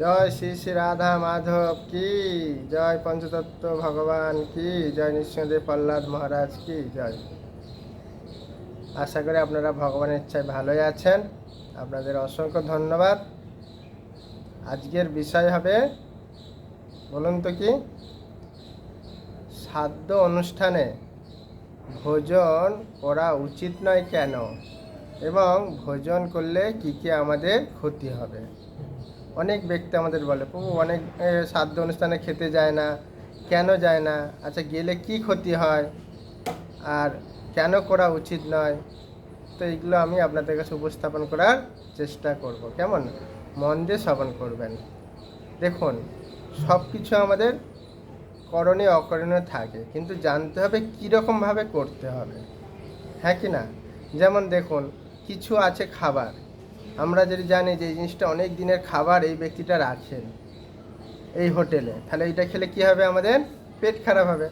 জয় শ্রী শ্রী রাধা মাধব কি? জয় পঞ্চতত্ত্ব ভগবান কি? জয় নৃসিংহদেব প্রহ্লাদ মহারাজ কি? জয়। আশা করি আপনারা ভগবানের ইচ্ছায় ভালোই আছেন। আপনাদের অসংখ্য ধন্যবাদ। আজকের বিষয় হবে, বলুন তো কি? সাধ্য অনুষ্ঠানে ভোজন করা উচিত নয় কেন? এবং ভোজন করলে কি কি আমাদের ক্ষতি হবে? অনেক ব্যক্তি আমাদের বলে, প্রভু, অনেক শ্রাদ্ধ অনুষ্ঠানে খেতে যায় না, কেন যায় না? আচ্ছা গেলে কি ক্ষতি হয়? আর কেন করা উচিত নয়? তো এইগুলো আমি আপনাদের কাছে উপস্থাপন করার চেষ্টা করব। কেমন? মন দিয়ে শ্রবণ করবেন। দেখুন সব কিছু আমাদের করণীয়, অকরণীয় থাকে, কিন্তু জানতে হবে কীরকমভাবে করতে হবে। হ্যাঁ কি না? যেমন দেখুন, কিছু আছে খাবার। আমরা যদি জানি যে এই জিনিসটা অনেক দিনের খাবার এই ব্যক্তিটা রাখেন এই হোটেলে, তাহলে এটা খেলে কি হবে আমাদের? পেট খারাপ হবে।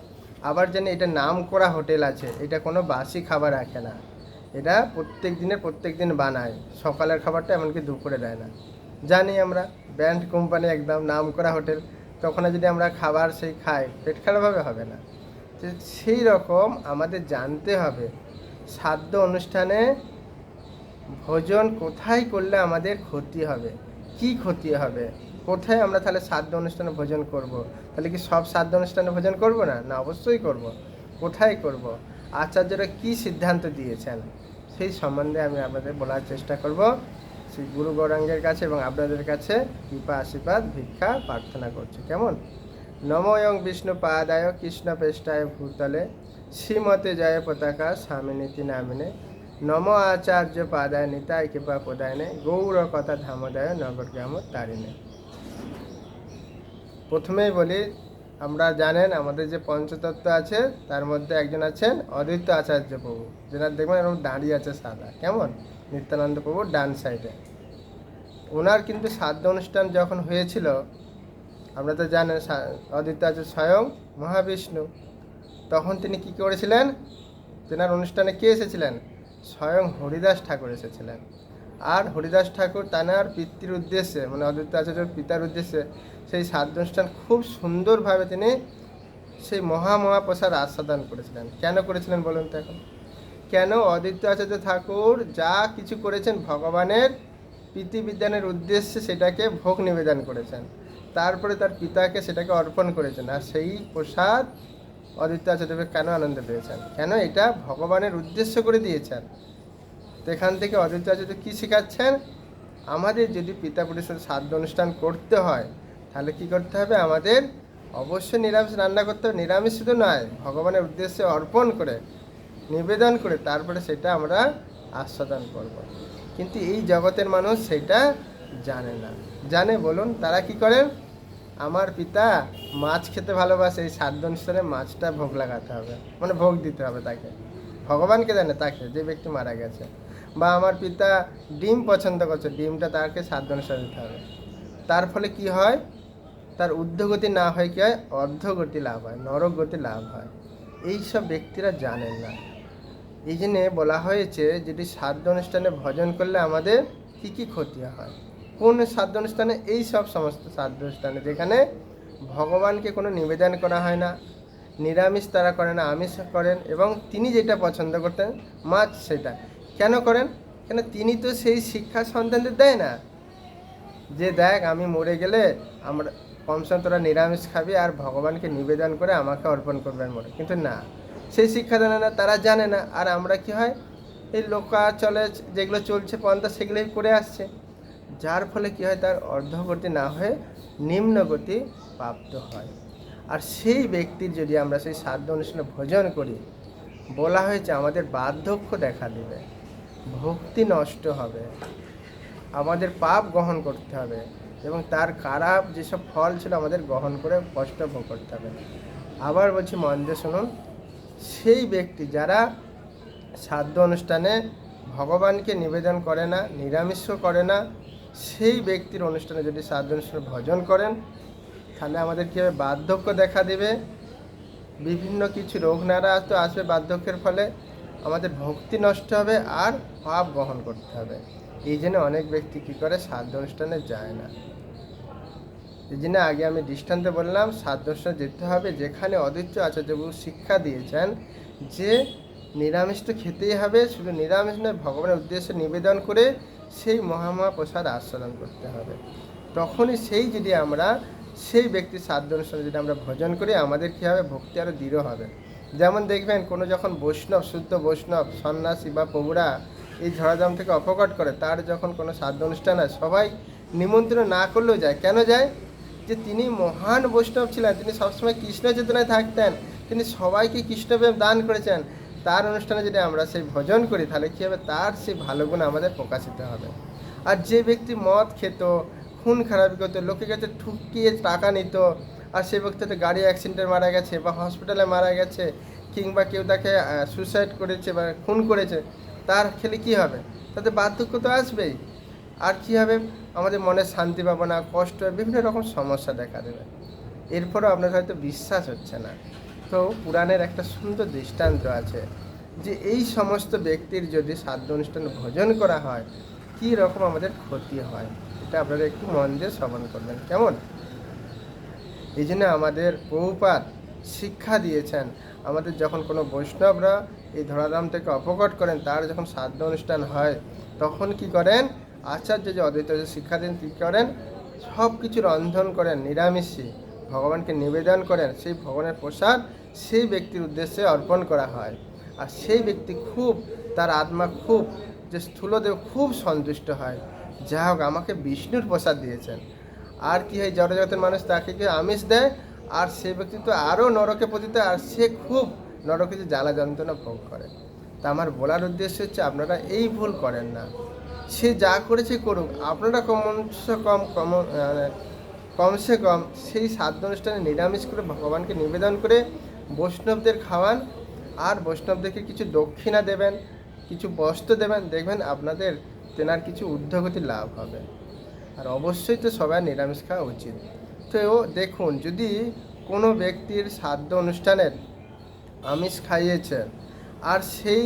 আবার জানি এটা নাম করা হোটেল আছে, এটা কোনো বাসি খাবার রাখে না। এটা প্রত্যেক দিনে প্রত্যেক দিন বানায়। সকালের খাবারটা এমনকি দুপুরে দেয় না। জানি আমরা, ব্র্যান্ড কোম্পানি একদম নাম করা হোটেল তখন যদি আমরা খাবার সেই খাই, পেট খারাপভাবে হবে না। সেই রকম আমাদের জানতে হবে, সাধ্য অনুষ্ঠানে ভোজন কোথায় করলে আমাদের ক্ষতি হবে? কি ক্ষতি হবে? কোথায় আমরা তাহলে শ্রাদ্ধ অনুষ্ঠানে ভোজন করব। তাহলে কি সব শ্রাদ্ধ অনুষ্ঠানে ভোজন করব না? না, অবশ্যই করব। কোথায় করব। আচার্যরা কি সিদ্ধান্ত দিয়েছেন? সেই সম্বন্ধে আমি আপনাদের বলার চেষ্টা করব। শ্রী গুরু গৌরাঙ্গের কাছে এবং আপনাদের কাছে কৃপা, আশীর্বাদ, ভিক্ষা, প্রার্থনা করছি। কেমন? নময়ং বিষ্ণু পাদায় কৃষ্ণ পেষ্টায় ভূতলে। শ্রীমতে জয় পতাকা স্বামিনীতি নামিনে। নম আচার্য পাদায় নিতায় কৃপা প্রদায়নে গৌর কথা ধামদায় নগর গ্রাম তারিণে প্রথমেই বলি, আমরা জানেন আমাদের যে পঞ্চতত্ত্ব আছে, তার মধ্যে একজন আছেন অদ্বৈত আচার্য প্রভু। যেটা দেখবেন এরকম দাঁড়িয়ে আছে সাদা, কেমন? নিত্যানন্দ প্রভু ডান সাইডে। ওনার কিন্তু শ্রাদ্ধ অনুষ্ঠান যখন হয়েছিল, আমরা তো জানেন অদ্বৈত আছে স্বয়ং মহাবিষ্ণু। তখন তিনি কি করেছিলেন? তেনার অনুষ্ঠানে কে এসেছিলেন? স্বয়ং হরিদাস ঠাকুর এসেছিলেন। আর হরিদাস ঠাকুর তানার পিতৃর উদ্দেশ্যে মানে অদ্বৈত আচার্যের পিতার উদ্দেশ্যে সেই শ্রাদ্ধ অনুষ্ঠান খুব সুন্দরভাবে তিনি সেই মহা মহাপ্রসাদ আস্বাদন করেছিলেন। কেন করেছিলেন বলুন তো এখন? কেন অদ্বৈত আচার্য ঠাকুর যা কিছু করেছেন ভগবানের প্রীতিবিধানের উদ্দেশ্যে সেটাকে ভোগ নিবেদন করেছেন। তারপরে তার পিতাকে সেটাকে অর্পণ করেছেন। আর সেই প্রসাদ অদ্বৈত আচার্যদেব কেন আনন্দ পেয়েছেন? কেন এটা ভগবানের উদ্দেশ্য করে দিয়েছেন? তো এখান থেকে অদ্বৈত আচার্য কী শেখাচ্ছেন? আমাদের যদি পিতা পুরুষের শ্রাদ্ধ অনুষ্ঠান করতে হয়, তাহলে কি করতে হবে? আমাদের অবশ্যই নিরামিষ রান্না করতে হবে। নিরামিষ শুধু নয়, ভগবানের উদ্দেশ্যে অর্পণ করে, নিবেদন করে, তারপরে সেটা আমরা আস্বাদন করব। কিন্তু এই জগতের মানুষ সেটা জানে না। জানে বলুন, তারা কি করেন? আমার পিতা মাছ খেতে ভালোবাসে, এই শ্রাদ্ধ অনুষ্ঠানে মাছটা ভোগ লাগাতে হবে। মানে ভোগ দিতে হবে তাকে। ভগবানকে জানে তাকে, যে ব্যক্তি মারা গেছে। বা আমার পিতা ডিম পছন্দ করছে, ডিমটা তাকে শ্রাদ্ধ অনুষ্ঠানে দিতে হবে। তার ফলে কি হয়? তার ঊর্ধ্বগতি না হয় কি হয়? অর্ধগতি লাভ হয় নরক গতি লাভ হয়। এই সব ব্যক্তিরা জানেন না। এই জন্যে বলা হয়েছে, যদি শ্রাদ্ধ অনুষ্ঠানে ভজন করলে আমাদের কি কি ক্ষতি হয়? কোন অনুষ্ঠানে এই সব সমস্ত অনুষ্ঠানে যেখানে ভগবানকে কোনো নিবেদন করা হয় না, নিরামিষ তারা করে না, আমিষ করেন এবং তিনি যেটা পছন্দ করতেন, মাছ সেটা। কেন করেন? কেন তিনি তো সেই শিক্ষা সন্তানদের দেয় না। যে দেখ, আমি মরে গেলে আমরা, কমসম তোরা নিরামিষ খাবি আর ভগবানকে নিবেদন করে আমাকে অর্পণ করবেন মরে। কিন্তু না, সেই শিক্ষা জানে না, তারা জানে না। আর আমরা কি হয়? এই লোকা চলে যেগুলো চলছে পন্থা, সেগুলোই করে আসছে। যার ফলে কি হয়, তার অর্ধগতি না হয়ে নিম্নগতি প্রাপ্ত হয়। আর সেই ব্যক্তির যদি আমরা সেই শ্রাদ্ধ অনুষ্ঠানে ভোজন করি, বলা হয়েছে আমাদের বার্ধক্য দেখা দেবে, ভক্তি নষ্ট হবে, আমাদের পাপ গ্রহণ করতে হবে এবং তার খারাপ যেসব ফল ছিল আমাদের গ্রহণ করে কষ্ট ভোগ করতে হবে। আবার বলছি, মন শুনুন, সেই ব্যক্তি যারা শ্রাদ্ধ অনুষ্ঠানে ভগবানকে নিবেদন করে না নিরামিষও করে না সেই ব্যক্তির অনুষ্ঠানে যদি অনুষ্ঠানে ভজন করেন, তাহলে আমাদের কী হবে? বার্ধক্য দেখা দেবে। বিভিন্ন কিছু রোগ নারা তো আসবে বার্ধক্যের ফলে। আমাদের ভক্তি নষ্ট হবে আর পাপ গ্রহণ করতে হবে। এই জন্য অনেক ব্যক্তি কী করে? সাধ্য অনুষ্ঠানে যায় না। এই জন্য আগে আমি দৃষ্টান্তে বললাম সাদৃশ্য যেতে হবে। যেখানে অদ্বৈত আচার্যবাবু শিক্ষা দিয়েছেন যে নিরামিষ তো খেতেই হবে। শুধু নিরামিষ নয়, ভগবানের উদ্দেশ্যে নিবেদন করে সেই মহামহা প্রসাদ আস্বাদন করতে হবে। তখনই সেই যদি আমরা, সেই ব্যক্তির সাধ্য অনুসারে যদি আমরা ভজন করি, আমাদের কী হবে? ভক্তি আরও দৃঢ় হবে। যেমন দেখবেন, কোনো যখন বৈষ্ণব, শুদ্ধ বৈষ্ণব, সন্ন্যাসী বা প্রভুরা এই ঝড়াধাম থেকে অপকট করে, তার যখন কোনো সাধ্য অনুষ্ঠান হয়, সবাই নিমন্ত্রণ না করলেও যায়। কেন যায়? যে তিনি মহান বৈষ্ণব ছিলেন, তিনি সবসময় কৃষ্ণ চেতনায় থাকতেন, তিনি সবাইকে কৃষ্ণপ্রেম দান করেছেন। তার অনুষ্ঠানে যদি আমরা সেই ভজন করি, তাহলে কী হবে? তার সেই ভালো গুণ আমাদের প্রকাশিত হবে। আর যে ব্যক্তি মদ খেত, খুন খারাপ করতো, লোকের কাছে ঠুকিয়ে টাকা নিত, আর সেই ব্যক্তি হয়তো গাড়ি অ্যাক্সিডেন্টে মারা গেছে বা হসপিটালে মারা গেছে, কিংবা কেউ তাকে সুইসাইড করেছে বা খুন করেছে, তার খেলে কি হবে? তাতে বার্ধক্য তো আসবেই। আর কি হবে? আমাদের মনে শান্তি পাবো না কষ্ট, বিভিন্ন রকম সমস্যা দেখা দেবে। এরপরও আপনার হয়তো বিশ্বাস হচ্ছে না। তো পুরাণের একটা সুন্দর দৃষ্টান্ত আছে যে এই সমস্ত ব্যক্তির যদি সাধ্য অনুষ্ঠান ভোজন করা হয়, কী রকম আমাদের ক্ষতি হয়? এটা আপনারা একটু মন দিয়ে শ্রবণ করবেন। কেমন? এই জন্য আমাদের বহুপাত শিক্ষা দিয়েছেন, আমাদের যখন কোনো বৈষ্ণবরা এই ধরাধাম থেকে অপকট করেন, তার যখন শ্রাদ্ধ অনুষ্ঠান হয়, তখন কি করেন? আচার্য যে অদ্বৈত শিক্ষা দেন কী করেন সব কিছু রন্ধন করেন, নিরামিষই। ভগবানকে নিবেদন করেন সেই ভগবানের প্রসাদ সেই ব্যক্তির উদ্দেশ্যে অর্পণ করা হয়। আর সেই ব্যক্তি খুব তার আত্মা খুব যে স্থূলদেব খুব সন্তুষ্ট হয়। যা হোক আমাকে বিষ্ণুর প্রসাদ দিয়েছেন। আর কি হয় জড়জগতের মানুষ তাকে কি আমিষ দেয় আর সে ব্যক্তি তো আরও নরকে পতিত আর সে খুব নরকে যে জ্বালা যন্ত্রণা ভোগ করে। তা আমার বলার উদ্দেশ্য হচ্ছে আপনারা এই ভুল করেন না। সে যা করেছে করুক আপনারা কমসে কম কম আহ, কমসে কম সেই সাধ্য অনুষ্ঠানে নিরামিষ করে ভগবানকে নিবেদন করে বৈষ্ণবদের খাওয়ান, আর বৈষ্ণবদেরকে কিছু দক্ষিণা দেবেন, কিছু বস্ত্র দেবেন, দেখবেন আপনাদের তেনার কিছু ঊর্ধ্বগতি লাভ হবে। আর অবশ্যই তো সবাই নিরামিষ খাওয়া উচিত। তো দেখুন, যদি কোনো ব্যক্তির শ্রাদ্ধ অনুষ্ঠানের আমিষ খাইয়েছে আর সেই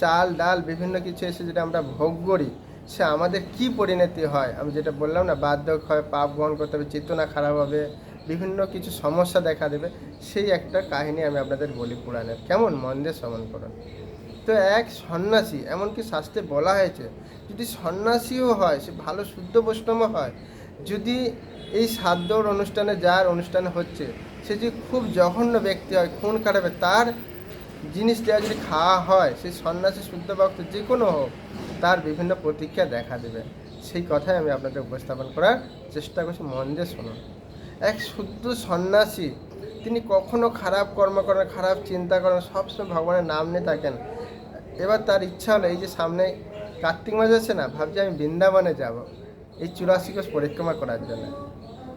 চাল, ডাল, বিভিন্ন কিছু এসে যেটা আমরা ভোগ করি সে আমাদের কি পরিণতি হয়? আমি যেটা বললাম না, বার্ধক্য হয়, পাপ গ্রহণ করতে হবে, চেতনা খারাপ হবে, বিভিন্ন কিছু সমস্যা দেখা দেবে, সেই একটা কাহিনী আমি আপনাদের বলি পুরাণের। কেমন? মন দিয়ে শ্রবণ করুন। তো এক সন্ন্যাসী, এমনকি শাস্ত্রে বলা হয়েছে, যদি সন্ন্যাসীও হয়, সে ভালো শুদ্ধ বৈষ্ণব হয়, যদি এই সাধ্যর অনুষ্ঠানে যার অনুষ্ঠান হচ্ছে, সে যদি খুব জঘন্য ব্যক্তি হয়, খুন খারাপে তার জিনিস দেওয়া যদি খাওয়া হয়, সেই সন্ন্যাসী, শুদ্ধ ভক্ত যে কোনো হোক তার বিভিন্ন প্রতিক্রিয়া দেখা দেবে। সেই কথাই আমি আপনাদের উপস্থাপন করার চেষ্টা করছি। মন দিয়ে শুনুন। এক শুদ্ধ সন্ন্যাসী, তিনি কখনো খারাপ কর্ম করেন, খারাপ চিন্তা করেন, সবসময় ভগবানের নাম নিয়ে থাকেন। এবার তার ইচ্ছা হলো, এই যে সামনে কার্তিক মাস আছে না, ভাবছি আমি বৃন্দাবনে যাব এই চুরাশি কোষ পরিক্রমা করার জন্য।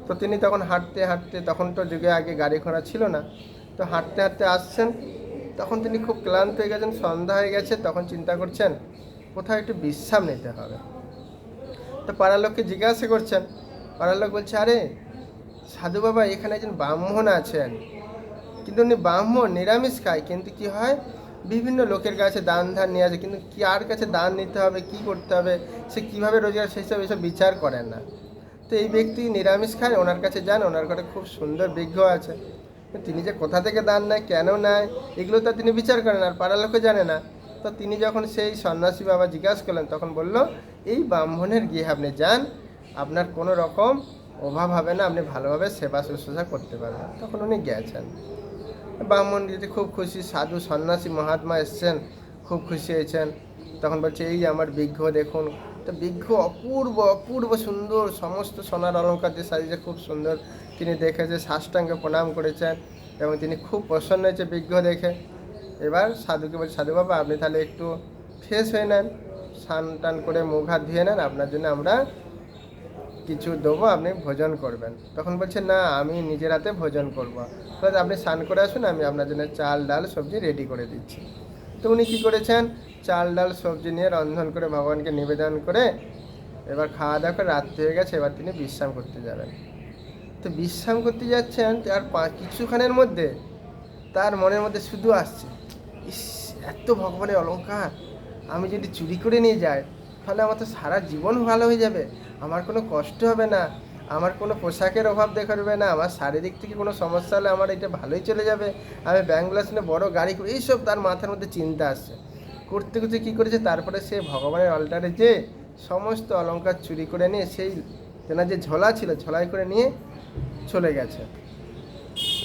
তো তিনি তখন হাঁটতে হাঁটতে, তখন তো যুগে আগে গাড়ি ঘোড়া ছিল না, তো হাঁটতে হাঁটতে আসছেন। তখন তিনি খুব ক্লান্ত হয়ে গেছেন, সন্ধ্যা হয়ে গেছে, তখন চিন্তা করছেন কোথাও একটু বিশ্রাম নিতে হবে। তো পাড়ার লোককে জিজ্ঞাসা করছেন পাড়ার লোক বলছে, আরে, সাধু বাবা, এখানে একজন ব্রাহ্মণ আছেন। কিন্তু উনি ব্রাহ্মণ, নিরামিষ খায়, কিন্তু কি হয়? বিভিন্ন লোকের কাছে দান ধান নিয়ে আসে, কিন্তু কি আর কাছে দান নিতে হবে, কি করতে হবে? সে কীভাবে রোজগার, সেই সব, এসব বিচার করেন না। তো এই ব্যক্তি নিরামিষ খায়, ওনার কাছে যান, ওনার ঘরে খুব সুন্দর বিজ্ঞ আছে। তিনি যে কোথা থেকে দান নেয়, কেন নেয়, এগুলো তো তিনি বিচার করেন আর পাড়ার লোকে জানে না। তো তিনি যখন সেই সন্ন্যাসী বাবা জিজ্ঞাসা করলেন, তখন বলল, এই ব্রাহ্মণের গিয়ে আপনি যান, আপনার কোনো রকম অভাব হবে না, আপনি ভালোভাবে সেবা শুশ্রূষা করতে পারবেন। তখন উনি গেছেন। ব্রাহ্মণ যদি খুব খুশি, সাধু সন্ন্যাসী মহাত্মা এসছেন, খুব খুশি হয়েছেন। তখন বলছে, এই আমার বিঘ্ন দেখুন। তো বিঘ্ন অপূর্ব অপূর্ব সুন্দর, সমস্ত সোনার অলঙ্কার দিয়ে সাজিয়েছে, খুব সুন্দর। তিনি দেখেছে সাষ্টাঙ্গে প্রণাম করেছেন এবং তিনি খুব প্রসন্ন হয়েছে বিঘ্ন দেখে। এবার সাধুকে বলছে সাধু বাবা, আপনি তাহলে একটু ফ্রেশ হয়ে নেন, স্নান টান করে মুখ হাত ধুয়ে নেন, আপনার জন্য আমরা কিছু দেবো, আপনি ভোজন করবেন। তখন বলছে না, আমি নিজের হাতে ভোজন করব। তাহলে আপনি স্নান করে আসুন, আমি আপনার জন্য চাল, ডাল, সবজি রেডি করে দিচ্ছি। তো উনি কী করেছেন? চাল, ডাল, সবজি নিয়ে রন্ধন করে ভগবানকে নিবেদন করে এবার খাওয়া দাওয়া করে রাত্রি হয়ে গেছে, এবার তিনি বিশ্রাম করতে যাবেন। তো বিশ্রাম করতে যাচ্ছেন আর কিছুক্ষণের মধ্যে তার মনের মধ্যে শুধু আসছে, ইস, এত ভগবানের অলংকার আমি যদি চুরি করে নিয়ে যাই, তাহলে আমার তো সারা জীবন ভালো হয়ে যাবে। আমার কোনো কষ্ট হবে না, আমার কোনো পোশাকের অভাব দেখাবে না, আমার শারীরিক থেকে কোনো সমস্যা হলে আমার এটা ভালোই চলে যাবে। আমি ব্যাঙ্গলাস নিয়ে বড়ো গাড়ি করে, এইসব তার মাথার মধ্যে চিন্তা আসছে। করতে করতে কী করেছে? তারপরে সে ভগবানের অল্টারে যে সমস্ত অলংকার চুরি করে নিয়ে, সেই তেনার যে ঝোলা ছিল, ঝোলাই করে নিয়ে চলে গেছে।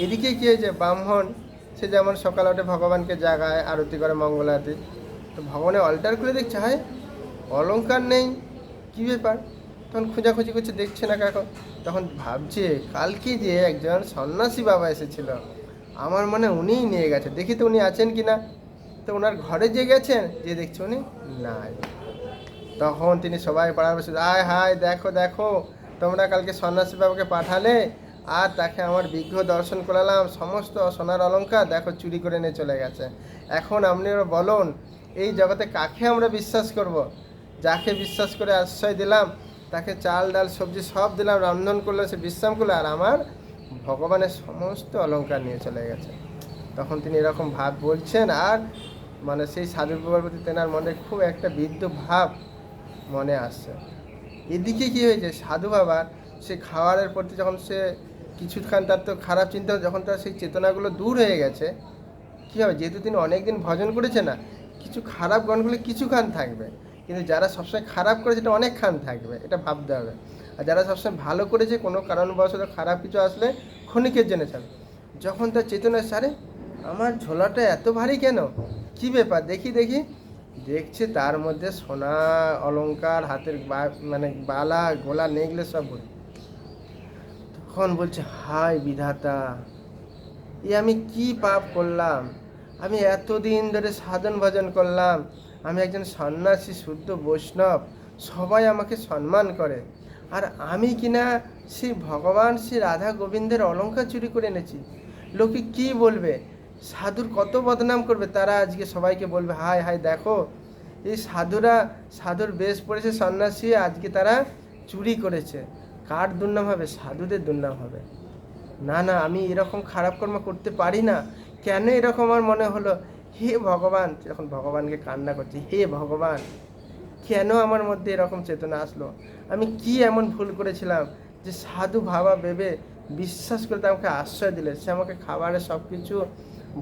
এদিকে কী হয়েছে? ব্রাহ্মণ সে যেমন সকালে উঠে ভগবানকে জাগায়, আরতি করে, মঙ্গল আরতি। তো ভগবানের অল্টার করে দেখছে, হায়, অলংকার নেই, কী ব্যাপার? তখন খোঁজাখুঁজি করছে, দেখছে না কাকো। তখন ভাবছে, কালকে যে একজন সন্ন্যাসী বাবা এসেছিল, আমার মনে উনিই নিয়ে গেছে। দেখি তো উনি আছেন কি না তো ওনার ঘরে যে গেছেন, যে দেখছে উনি নাই। তখন তিনি সবাই পাড়ার বসে, আয়, হায়, দেখো দেখো, তোমরা কালকে সন্ন্যাসী বাবাকে পাঠালে আর তাকে আমার বিগ্রহ দর্শন করালাম। সমস্ত সোনার অলংকার দেখো চুরি করে নিয়ে চলে গেছে। এখন আপনারা বলুন, এই জগতে কাকে আমরা বিশ্বাস করব। যাকে বিশ্বাস করে আশ্রয় দিলাম, তাকে চাল, ডাল, সবজি সব দিলাম, রন্ধন করল সে বিশ্রাম করল, আর আমার ভগবানের সমস্ত অলংকার নিয়ে চলে গেছে। তখন তিনি এরকম ভাব বলছেন, আর মানে সেই সাধু বাবার প্রতি তেনার মনে খুব একটা বিদ্যু ভাব মনে আসছে। এদিকে কি হয়েছে? সাধু বাবার সে খাওয়ারের প্রতি যখন সে কিছুক্ষণ তার তো খারাপ চিন্তা, যখন তার সেই চেতনাগুলো দূর হয়ে গেছে, কী হবে? যেহেতু তিনি অনেকদিন ভজন করেছে না, কিছু খারাপ গণগুলো কিছুক্ষণ থাকবে। কিন্তু যারা সবসময় খারাপ করেছে এটা অনেকক্ষণ থাকবে, এটা ভাবতে হবে। আর যারা সবসময় ভালো করেছে, কোনো কারণবশত খারাপ কিছু আসলে ক্ষণিকের জন্য ছাড়বে। যখন তার চেতনা সারে, আমার ঝোলাটা এত ভারী কেন? কি ব্যাপার? দেখি দেখি। দেখছে তার মধ্যে সোনা, অলংকার, হাতের মানে বালা, গোলা নেগলে সব ভরে। তখন বলছে, হায় বিধাতা, এ আমি কি পাপ করলাম? আমি এতদিন ধরে সাধন ভজন করলাম। আমি একজন সন্ন্যাসী, শুদ্ধ বৈষ্ণব, সবাই আমাকে সম্মান করে। আর আমি কিনা শ্রী ভগবান শ্রী রাধা গোবিন্দের অলংকার চুরি করে এনেছি? লোকে কি বলবে? সাধুর কত বদনাম করবে? তারা আজকে সবাইকে বলবে, হায় হায়, দেখো, এই সাধুরা, সাধুর বেশ পড়েছে সন্ন্যাসী, আজকে তারা চুরি করেছে। কার দুর্নাম হবে? সাধুদের দুর্নাম হবে। না না, আমি এরকম খারাপ কর্ম করতে পারি না। কেন এরকম আমার মনে হলো? হে ভগবান, যখন ভগবানকে কান্না করছি, হে ভগবান, কেন আমার মধ্যে এরকম চেতনা আসলো? আমি কি এমন ভুল করেছিলাম যে সাধু ভাবা ভেবে বিশ্বাস করে আমাকে আশ্রয় দিলে? সে আমাকে খাবারের সব কিছু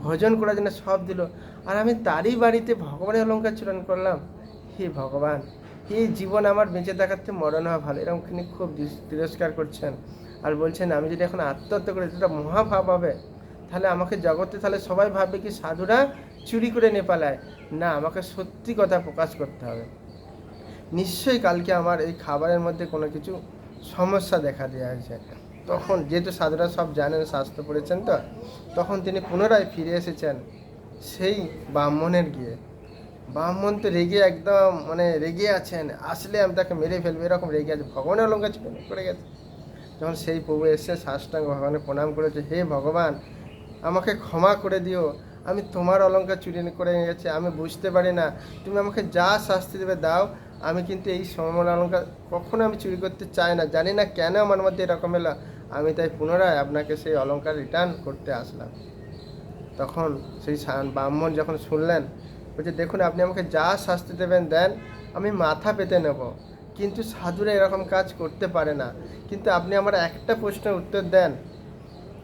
ভোজন করার জন্য সব দিল। আর আমি তারই বাড়িতে ভগবানের অলঙ্কার চূড়ান করলাম। হে ভগবান এই জীবন আমার বেঁচে থাকাতে মরণ হওয়া ভালো? এরকম তিনি খুব তিরস্কার করছেন আর বলছেন, আমি যদি এখন আত্মহত্যা করি এটা মহাভাব হবে, তাহলে আমাকে জগতে তাহলে সবাই ভাববে কি সাধুরা চুরি করে নিয়ে পালায়? না, আমাকে সত্যি কথা প্রকাশ করতে হবে। নিশ্চয়ই কালকে আমার এই খাবারের মধ্যে কোনো কিছু সমস্যা দেখা দেওয়া হয়েছে তখন যেহেতু সাধুরা সব জানেন, শাস্ত্র পড়েছেন তো, তখন তিনি পুনরায় ফিরে এসেছেন সেই ব্রাহ্মণের গিয়ে। ব্রাহ্মণ তো রেগে একদম মানে রেগে আছেন, আসলে আমি তাকে মেরে ফেলব, এরকম রেগে আছে, ভগবানের অলঙ্কার ছিল করে গেছে। যখন সেই প্রভু এসে সাষ্টাঙ্গ ভগবানের প্রণাম করেছে, হে ভগবান, আমাকে ক্ষমা করে দিও, আমি তোমার অলঙ্কার চুরি করে গেছে, আমি বুঝতে পারি না, তুমি আমাকে যা শাস্তি দেবে দাও, আমি কিন্তু এই সমল অলঙ্কার কখনো আমি চুরি করতে চাই না, জানি না কেন আমার মধ্যে এরকম এলো, আমি তাই পুনরায় আপনাকে সেই অলঙ্কার রিটার্ন করতে আসলাম। তখন সেই ব্রাহ্মণ যখন শুনলেন বলছে, দেখুন, আপনি আমাকে যা শাস্তি দেবেন, দেন আমি মাথা পেতে নেব। কিন্তু সাধুরা এরকম কাজ করতে পারে না। কিন্তু আপনি আমার একটা প্রশ্নের উত্তর দেন।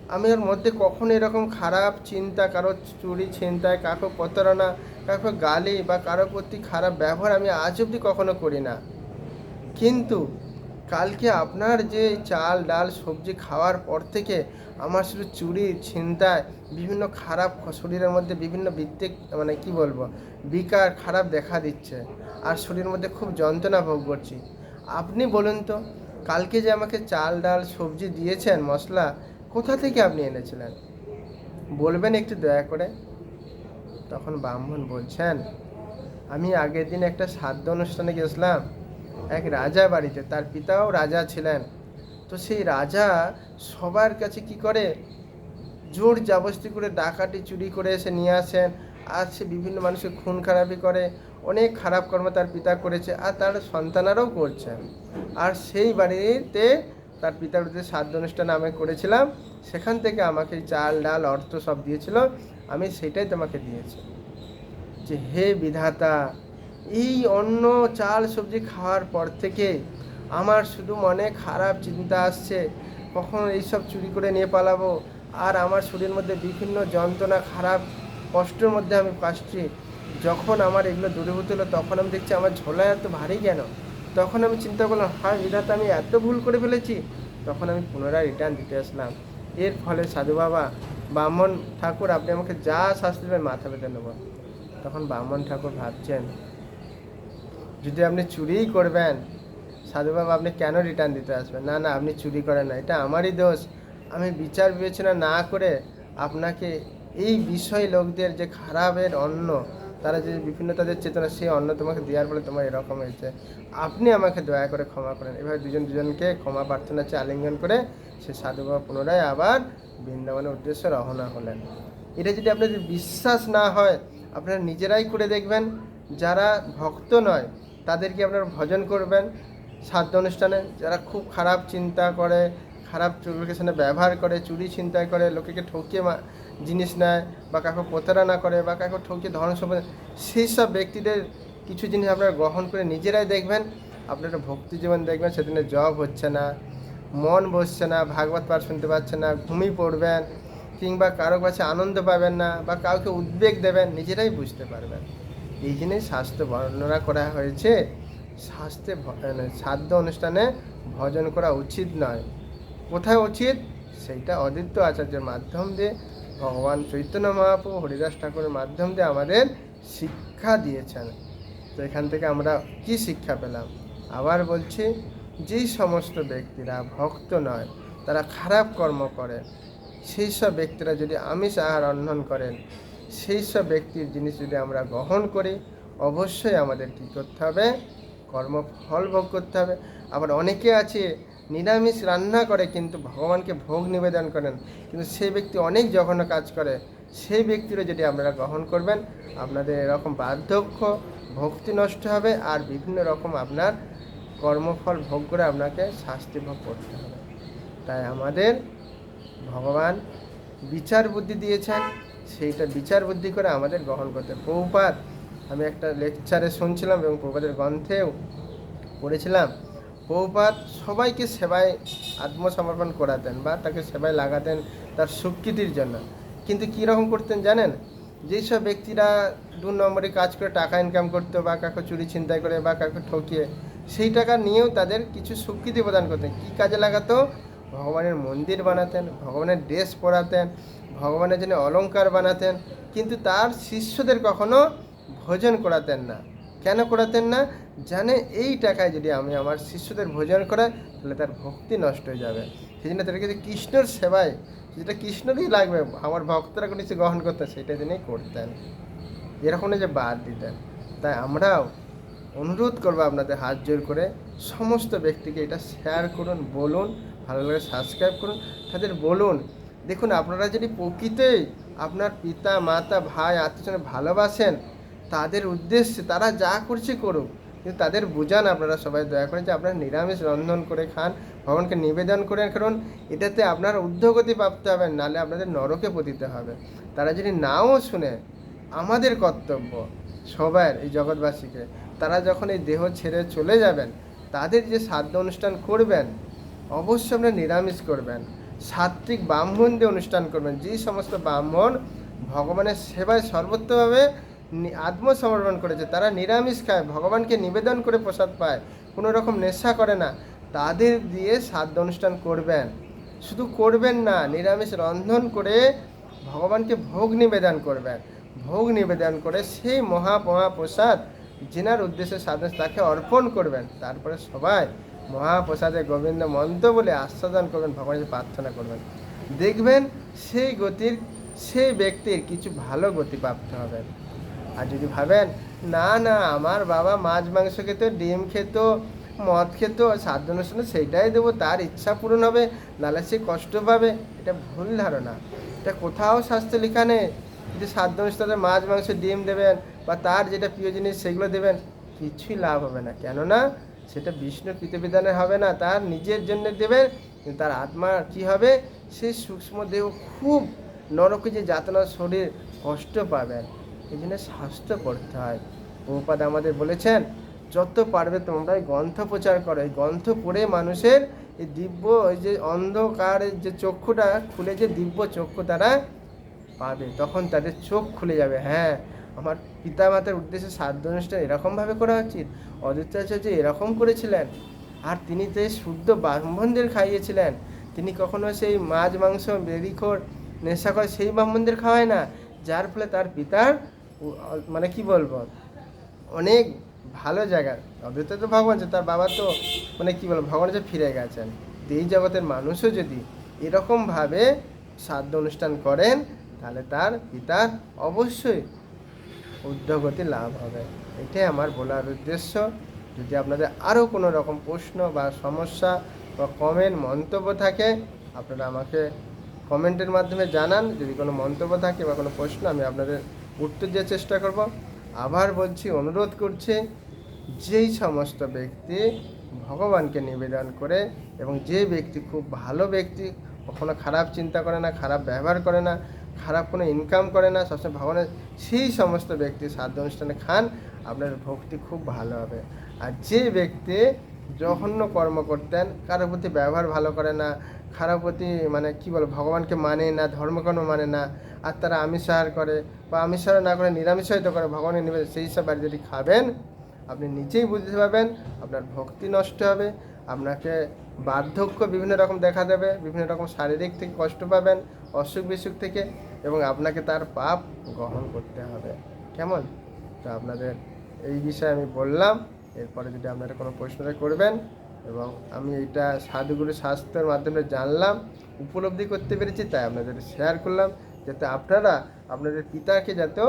আমি ওর মধ্যে কখনো এরকম খারাপ চিন্তা, কারও চুরি ছিনতাই, কারও প্রতারণা, কারও গালি বা কারও প্রতি খারাপ ব্যবহার আমি আজ অবধি কখনো করি না। কিন্তু কালকে আপনার যে চাল, ডাল, সবজি খাওয়ার পর থেকে আমার শুধু চুরি, ছিনতাই, বিভিন্ন খারাপ শরীরের মধ্যে বিভিন্ন বৃত্তিক মানে কি বলব, বিকার, খারাপ দেখা দিচ্ছে। আর শরীরের মধ্যে খুব যন্ত্রণা ভোগ করছি। আপনি বলুন তো, কালকে যে আমাকে চাল, ডাল, সবজি দিয়েছেন মশলা, কোথা থেকে আপনি এনেছিলেন? বলবেন একটু দয়া করে। তখন ব্রাহ্মণ বলছেন, আমি আগের দিন একটা শ্রাদ্ধ অনুষ্ঠানে গেছিলাম। এক রাজা বাড়িতে, তার পিতাও রাজা ছিলেন। তো সেই রাজা সবার কাছে কি করে? জোর জাবস্তি করে ডাকাটি চুরি করে এসে নিয়ে আসেন। আর সে বিভিন্ন মানুষকে খুন খারাপি করে, অনেক খারাপ কর্ম তার পিতা করেছে, আর তার সন্তানারাও করছেন আর সেই বাড়িতে তার পিতার যে শ্রাদ্ধ অনুষ্ঠান আমি করেছিলাম। সেখান থেকে আমাকে চাল, ডাল, অর্থ সব দিয়েছিল। আমি সেটাই তোমাকে দিয়েছি। যে হে বিধাতা এই অন্য চাল সবজি খাওয়ার পর থেকে আমার শুধু মনে খারাপ চিন্তা আসছে। কখন এইসব চুরি করে নিয়ে পালাবো। আর আমার শরীরের মধ্যে বিভিন্ন যন্ত্রণা, খারাপ কষ্টের মধ্যে আমি পাচ্ছি যখন আমার এগুলো দূরীভূত হলো, তখন আমি দেখছি আমার ঝোলা এত ভারী কেন? তখন আমি চিন্তা করলাম হ্যাঁ এটা তো আমি এত ভুল করে ফেলেছি। তখন আমি পুনরায় রিটার্ন দিতে আসলাম। এর ফলে সাধু বাবা ব্রাহ্মণ ঠাকুর, আপনি আমাকে যা শাস্তি দেবেন, মাথা পেতে নেব। তখন ব্রাহ্মণ ঠাকুর ভাবছেন যদি আপনি চুরিই করবেন, সাধু বাবা আপনি কেন রিটার্ন দিতে আসবেন? না না, আপনি চুরি করেন না, এটা আমারই দোষ। আমি বিচার বিবেচনা না করে আপনাকে এই বিষয় লোকদের যে খারাপের অন্ন, তারা যে বিভিন্ন তাদের চেতনা, সেই অন্ন তোমাকে দেওয়ার ফলে তোমার এরকম হয়েছে। আপনি আমাকে দয়া করে ক্ষমা করেন। এভাবে দুজন দুজনকে ক্ষমা প্রার্থনা চেয়ে আলিঙ্গন করে সে সাধু বাবা পুনরায় আবার বৃন্দাবনের উদ্দেশ্যে রওনা হলেন। এটা যদি আপনাদের বিশ্বাস না হয়, আপনারা নিজেরাই করে দেখবেন, যারা ভক্ত নয় তাদেরকে আপনারা ভজন করবেন। শ্রাদ্ধ অনুষ্ঠানে যারা খুব খারাপ চিন্তা করে, খারাপ সাথে ব্যবহার করে, চুরি চিন্তা করে, লোকেকে ঠকিয়ে জিনিস নেয় বা কাউকে প্রতারণা করে বা কাউকে ঠকিয়ে ধ্বংস করে সেই সব ব্যক্তিদের কিছু জিনিস আপনারা গ্রহণ করে নিজেরাই দেখবেন। আপনারা ভক্তি জীবন দেখবেন, সেদিনে জব হচ্ছে না, মন বসছে না, ভাগবত পাঠ শুনতে পাচ্ছে না ঘুমিয়ে পড়বেন, কিংবা কারও কাছে আনন্দ পাবেন না বা কাউকে উদ্বেগ দেবেন, নিজেরাই বুঝতে পারবেন। এই জন্যই স্বাস্থ্য বর্ণনা করা হয়েছে। স্বাস্থ্যে ভ- মানে শ্রাদ্ধ অনুষ্ঠানে ভজন করা উচিত নয়। কোথায় উচিত? সেইটা অদিত্য আচার্যের মাধ্যম দিয়ে। ভগবান চৈতন্য মহাপ্রভু, হরিদাস ঠাকুরের মাধ্যম দিয়ে আমাদের শিক্ষা দিয়েছেন। তো এখান থেকে আমরা কি শিক্ষা পেলাম? আবার বলছি, যেই সমস্ত ব্যক্তিরা ভক্ত নয়, তারা খারাপ কর্ম করে। সেই সব ব্যক্তিরা যদি আমিষ আহার রন্ধন করেন সেই সব ব্যক্তির জিনিস যদি আমরা গ্রহণ করি, অবশ্যই আমাদের কী করতে হবে? কর্মফল ভোগ করতে হবে। আবার অনেকে আছে, নিরামিষ রান্না করে কিন্তু ভগবানকে ভোগ নিবেদন করেন। কিন্তু সেই ব্যক্তি অনেক জঘন্য কাজ করে। সেই ব্যক্তিরও যদি আপনারা গ্রহণ করবেন, আপনাদের এরকম বার্ধক্য, ভক্তি নষ্ট হবে আর বিভিন্ন রকম আপনার কর্মফল ভোগ করে আপনাকে শাস্তি ভোগ করতে হবে। তাই আমাদের ভগবান বিচার বুদ্ধি দিয়েছেন। সেইটা বিচার বুদ্ধি করে আমাদের গ্রহণ করতে প্রভুপাত আমি একটা লেকচারে শুনছিলাম এবং প্রভুপাদের গ্রন্থেও পড়েছিলাম। প্রভুপাত সবাইকে সেবায় আত্মসমর্পণ করাতেন বা তাকে সেবায় লাগাতেন তার স্বীকৃতির জন্য। কিন্তু কীরকম করতেন জানেন? যেই সব ব্যক্তিরা দু নম্বরে কাজ করে টাকা ইনকাম করতো বা কাউকে চুরি ছিনতাই করে বা কাউকে ঠকিয়ে, সেই টাকা নিয়েও তাদের কিছু স্বীকৃতি প্রদান করতেন। কী কাজে লাগাতো? ভগবানের মন্দির বানাতেন, ভগবানের ড্রেস পরাতেন, ভগবানের জন্য অলংকার বানাতেন, কিন্তু তার শিষ্যদের কখনো ভোজন করাতেন না। কেন করাতেন না? জানে এই টাকায় যদি আমি আমার শিষ্যদের ভোজন করাই, তাহলে তার ভক্তি নষ্ট হয়ে যাবে। সেই জন্য তাদেরকে যে কৃষ্ণর সেবায়, যেটা কৃষ্ণরই লাগবে, আমার ভক্তরা কোনো কিছু গ্রহণ করতেন সেটা তিনি করতেন। এরকম যে বাদ দিতেন। তাই আমরাও অনুরোধ করব আপনাদের হাত জোর করে সমস্ত ব্যক্তিকে এটা শেয়ার করুন, বলুন ভালো লাগে সাবস্ক্রাইব করুন। তাদের বলুন, দেখুন, আপনারা যদি প্রকৃতই আপনার পিতা, মাতা, ভাই, আত্মীয় ভালোবাসেন, তাদের উদ্দেশ্যে তারা যা করছে করুক, কিন্তু তাদের বোঝান আপনারা সবাই। দয়া করে যে আপনারা নিরামিষ রন্ধন করে খান, ভগবানকে নিবেদন করে কারণ এটাতে আপনার ঊর্ধ্বগতি প্রাপ্ত হবেন নাহলে আপনাদের নরকে পতিতে হবে। তারা যদি নাও শুনে আমাদের কর্তব্য সবার এই জগৎবাসীকে, তারা যখন এই দেহ ছেড়ে চলে যাবেন, তাদের যে শ্রাদ্ধ অনুষ্ঠান করবেন অবশ্যই আপনারা নিরামিষ করবেন। সাত্বিক ব্রাহ্মণ দিয়ে অনুষ্ঠান করবেন। যেই সমস্ত ব্রাহ্মণ ভগবানের সেবায় সর্বোত্তভাবে আত্মসমর্পণ করেছে, তারা নিরামিষ খায়, ভগবানকে নিবেদন করে প্রসাদ পায়, কোনো রকম নেশা করে না, তাদের দিয়ে শ্রাদ্ধ অনুষ্ঠান করবেন। শুধু করবেন না, নিরামিষ রন্ধন করে ভগবানকে ভোগ নিবেদন করবেন। ভোগ নিবেদন করে সেই মহা মহাপ্রসাদ যেনার উদ্দেশ্যে সাধন তাকে অর্পণ করবেন। তারপরে সবাই মহাপ্রসাদে গোবিন্দ মন্ত্র বলে আস্বাদন করবেন ভগবানের প্রার্থনা করবেন। দেখবেন সেই গতির, সেই ব্যক্তির কিছু ভালো গতি প্রাপ্ত হবে। আর যদি ভাবেন, না না, আমার বাবা মাছ মাংস খেত, ডিম খেত, মদ খেত, সাধ্য অনুষ্ঠানে সেইটাই দেবো, তার ইচ্ছা পূরণ হবে, নাহলে সে কষ্ট পাবে। এটা ভুল ধারণা। এটা কোথাও শাস্ত্রে লেখা নেই। যে সাধ্য অনুষ্ঠানে মাছ মাংস, ডিম দেবেন বা তার যেটা প্রিয় জিনিস, সেগুলো দেবেন, কিছুই লাভ হবে না। কেননা সেটা বিষ্ণু কৃতবিধানে হবে না, তার নিজের জন্য কিন্তু তার আত্মা কি হবে? সেই সূক্ষ্ম দেহ খুব নরকে যে যাতনা শরীর কষ্ট পাবেন এই জন্য স্বাস্থ্য করতে হয়। প্রভুপাদ আমাদের বলেছেন, যত পারবে তোমরা গ্রন্থ প্রচার করো। এই গ্রন্থ পড়ে মানুষের এই দিব্য ওই যে অন্ধকারের যে চক্ষুটা খুলে যে দিব্য চক্ষু তারা পাবে, তখন তাদের চোখ খুলে যাবে। হ্যাঁ আমার পিতা মাতার উদ্দেশ্যে শ্রাদ্ধ অনুষ্ঠান এরকমভাবে করা উচিত? অদ্বৈতাচার্য এরকম করেছিলেন। আর তিনি যে শুদ্ধ ব্রাহ্মণদের খাইয়েছিলেন, তিনি কখনো সেই মাছ, মাংস, বেরিখোর নেশা করে সেই ব্রাহ্মণদের খাওয়ায় না? যার ফলে তার পিতার মানে কি বলব? অনেক ভালো জায়গা। অদ্বৈত তো ভগবান যে, তার বাবা তো মানে কি বলব, ভগবান যে ফিরে গেছেন। এই জগতের মানুষও যদি এরকমভাবে শ্রাদ্ধ অনুষ্ঠান করেন, তাহলে তার পিতার অবশ্যই উদ্যোগতি লাভ হবে। এটাই আমার বলার উদ্দেশ্য। যদি আপনাদের আরও কোনো রকম প্রশ্ন বা সমস্যা বা কমেন্ট মন্তব্য থাকে, আপনারা আমাকে কমেন্টের মাধ্যমে জানান। যদি কোনো মন্তব্য থাকে বা কোনো প্রশ্ন, আমি আপনাদের উত্তর দেওয়ার চেষ্টা করব। আবার বলছি, অনুরোধ করছি, যেই সমস্ত ব্যক্তি ভগবানকে নিবেদন করে এবং যে ব্যক্তি খুব ভালো ব্যক্তি, কখনো খারাপ চিন্তা করে না, খারাপ ব্যবহার করে না, খারাপ কোনো ইনকাম করে না, সবসময় ভগবানের সেই সমস্ত ব্যক্তি শ্রাদ্ধ অনুষ্ঠানে খান, আপনার ভক্তি খুব ভালো হবে। আর যে ব্যক্তি জঘন্য কর্ম করতেন কারোর প্রতি ব্যবহার ভালো করে না খারাপ প্রতি মানে কি বলে ভগবানকে মানে না, ধর্মকর্ম মানে না, আর তারা আমিষাহার করে বা আমিষাহার না করে নিরামিষ হয়তো করে ভগবানের নিবেদন, সেই সব বাড়ি যদি খাবেন, আপনি নিজেই বুঝতে পারবেন আপনার ভক্তি নষ্ট হবে, আপনাকে বার্ধক্য বিভিন্ন রকম দেখা দেবে, বিভিন্ন রকম শারীরিক থেকে কষ্ট পাবেন অসুখ বিসুখ থেকে। এবং আপনাকে তার পাপ গ্রহণ করতে হবে। কেমন? তো আপনাদের এই বিষয়ে আমি বললাম। এরপরে যদি আপনারা কোনো প্রশ্ন করবেন এবং আমি এইটা সাধুগুরু স্বাস্থ্যের মাধ্যমে জানলাম, উপলব্ধি করতে পেরেছি, তাই আপনাদের শেয়ার করলাম, যাতে আপনারা আপনাদের পিতাকে যাতে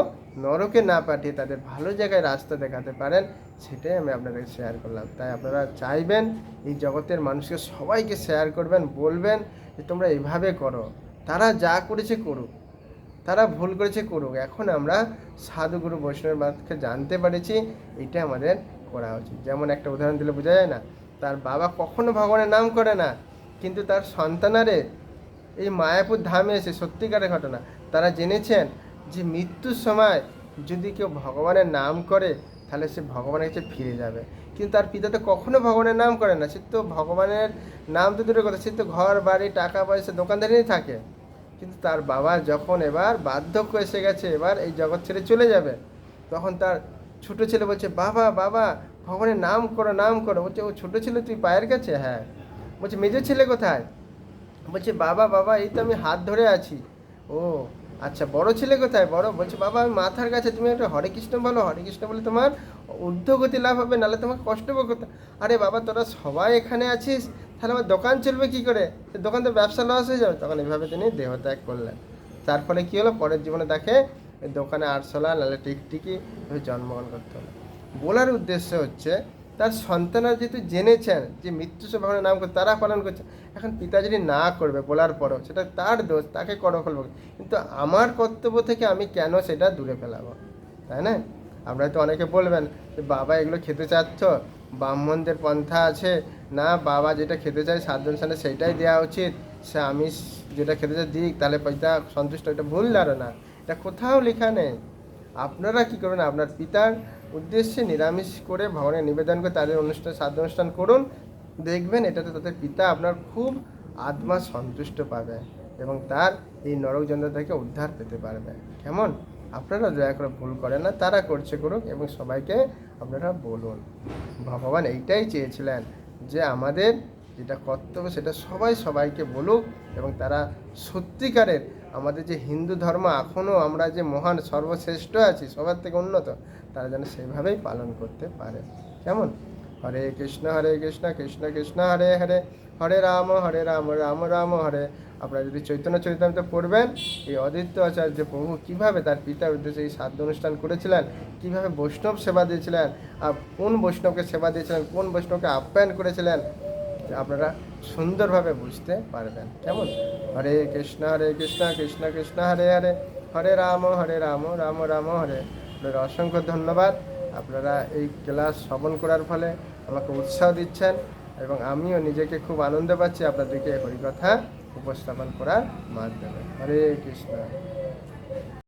নরকে না পাঠিয়ে তাদের ভালো জায়গায় রাস্তা দেখাতে পারেন, সেটাই আমি আপনাদেরকে শেয়ার করলাম। তাই আপনারা চাইবেন এই জগতের মানুষকে সবাইকে শেয়ার করবেন, বলবেন যে তোমরা এইভাবে করো, তারা যা করেছে করুক। তারা ভুল করেছে করুক। এখন আমরা সাধুগুরু বৈষ্ণবের বাদকে জানতে পেরেছি, এটা আমাদের করা উচিত। যেমন একটা উদাহরণ দিলে বোঝা যায় না, তার বাবা কখনো ভগবানের নাম করে না, কিন্তু তার সন্তানারে এই মায়াপুর ধামে এসে সত্যিকারের ঘটনা, তারা জেনেছেন যে মৃত্যুর সময় যদি কেউ ভগবানের নাম করে, তাহলে সে ভগবানের কাছে ফিরে যাবে। কিন্তু তার পিতা তো কখনো ভগবানের নাম করে না, সে তো ভগবানের নাম তো দূরের কথা, সে তো ঘর, বাড়ি, টাকা পয়সা দোকানদারিই থাকে। কিন্তু তার বাবা যখন এবার বার্ধক্য এসে গেছে, এবার এই জগৎ ছেড়ে চলে যাবে। তখন তার ছোট ছেলে বলছে, বাবা বাবা, ভগবানের নাম করো নাম করো। বলছে, ও ছোট ছেলে, তুই পায়ের কাছে? হ্যাঁ। বলছে, মেজো ছেলে কোথায়? বলছে, বাবা বাবা, এই তো আমি হাত ধরে আছি। ও আচ্ছা বড় ছেলে কোথায়? বড়? বলছে, বাবা, আমি মাথার কাছে, তুমি একটা হরে কৃষ্ণ বলো, হরে কৃষ্ণ বলে তোমার ঊর্ধ্বগতি লাভ হবে, নাহলে তোমার কষ্ট হবে। কোথায় আরে বাবা, তোরা সবাই এখানে আছিস? তাহলে আমার দোকান চলবে কি করে? দোকান তো ব্যবসা লস হয়ে যাবে। তখন এইভাবে তিনি দেহত্যাগ করলেন। তার ফলে কী হলো? পরের জীবনে এই দোকানে আরশোলা নাহলে টিকটিকি এভাবে জন্মগ্রহণ করতে হলো। বলার উদ্দেশ্য হচ্ছে, তার সন্তানরা যেহেতু জেনেছেন যে মৃত্যু ভগবানের নাম করে তারা পালন করছে এখন পিতা যদি না করবে বলার পরও, সেটা তার দোষ, তাকে করো ফেলব কিন্তু আমার কর্তব্য থেকে আমি কেন সেটা দূরে ফেলাবো? তাই না? আপনারা তো অনেকে বলবেন যে, বাবা, এগুলো খেতে চাচ্ছ? ব্রাহ্মণদের পন্থা আছে না, বাবা যেটা খেতে চায় সাত দিন সালে সেইটাই দেওয়া উচিত। সে আমিষ যেটা খেতে চায় দিক, তাহলে পিতা সন্তুষ্ট, এটা ভুল ধারণা। এটা কোথাও লেখা নেই। আপনারা কি করবেন? আপনার পিতার উদ্দেশ্যে নিরামিষ করে ভগবানের নিবেদন করে তাদের অনুষ্ঠান সাধ্য অনুষ্ঠান করুন। দেখবেন এটাতে তাদের পিতা আপনার খুব আত্মা সন্তুষ্ট পাবে এবং তার এই নরক যন্ত্র থেকে উদ্ধার পেতে পারবে। কেমন? আপনারা দয়া করে ভুল করেন না, তারা করছে করুক এবং সবাইকে আপনারা বলুন। ভগবান এইটাই চেয়েছিলেন। আমাদের যেটা কর্তব্য সেটা সবাই সবাইকে বলুক এবং তারা সত্যিকারের আমাদের যে হিন্দু ধর্ম এখনও আমরা যে মহান সর্বশ্রেষ্ঠ আছি, সবার থেকে উন্নত, তারা যেন সেভাবেই পালন করতে পারে। কেমন? হরে কৃষ্ণ হরে কৃষ্ণ কৃষ্ণ কৃষ্ণ, হরে হরে। হরে রাম হরে রাম রাম রাম, হরে। আপনারা যদি চৈতন্য চরিতামৃত পড়বেন, এই অদিত্য আচার্য প্রভু কীভাবে তার পিতার উদ্দেশ্যে এই শ্রাদ্ধ অনুষ্ঠান করেছিলেন, কীভাবে বৈষ্ণব সেবা দিয়েছিলেন, আর কোন বৈষ্ণবকে সেবা দিয়েছিলেন, কোন বৈষ্ণবকে আপ্যায়ন করেছিলেন, আপনারা সুন্দরভাবে বুঝতে পারবেন। কেমন? হরে কৃষ্ণ হরে কৃষ্ণ কৃষ্ণ কৃষ্ণ, হরে হরে হরে রাম হরে রাম রাম রাম, হরে আপনাদের অসংখ্য ধন্যবাদ। আপনারা এই ক্লাস শ্রবণ করার ফলে আমাকে উৎসাহ দিচ্ছেন এবং আমিও নিজেকে খুব আনন্দ পাচ্ছি। আপনাদেরকে হরিকথা উপস্থাপন করার মাধ্যমে। হরে কৃষ্ণ।